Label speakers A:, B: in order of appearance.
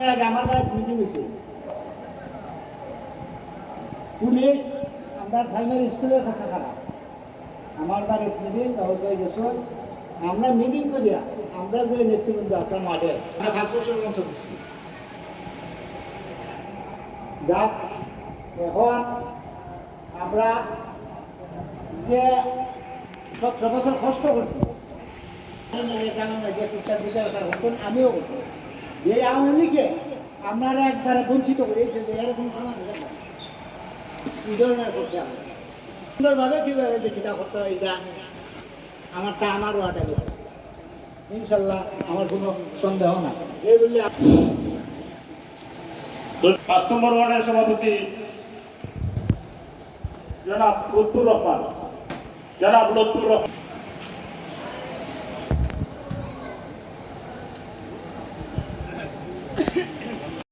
A: আমার গায়ে মিটিং হয়েছে পুলিশ, আমরা প্রাইমারি স্কুলের কাছে খারাপ আমার বাড়ির মিটিং ভাই বছর আমরা মিটিং করিয়া, আমরা যে নেতৃবৃন্দ আছে মাঠে আমরা বছরের মতো করছি। এখন আমরা যে সতেরো বছর কষ্ট করছি আমিও করছি। এই আওয়ামী লীগে আপনারা একবারে বঞ্চিত করেছে যে এরকম সমাজ। এই ধরনের করছে সুন্দরভাবে কীভাবে যে কিতাব করতে হয় এটা আমারটা আমার ওয়াটা ইনশাল্লাহ আমার কোনো সন্দেহ না এই বললে
B: পাঁচ নম্বর ওয়ার্ডের সভাপতি জনাব লুৎফুর রহমান। জনাব লুৎফুর রহমান। Yeah.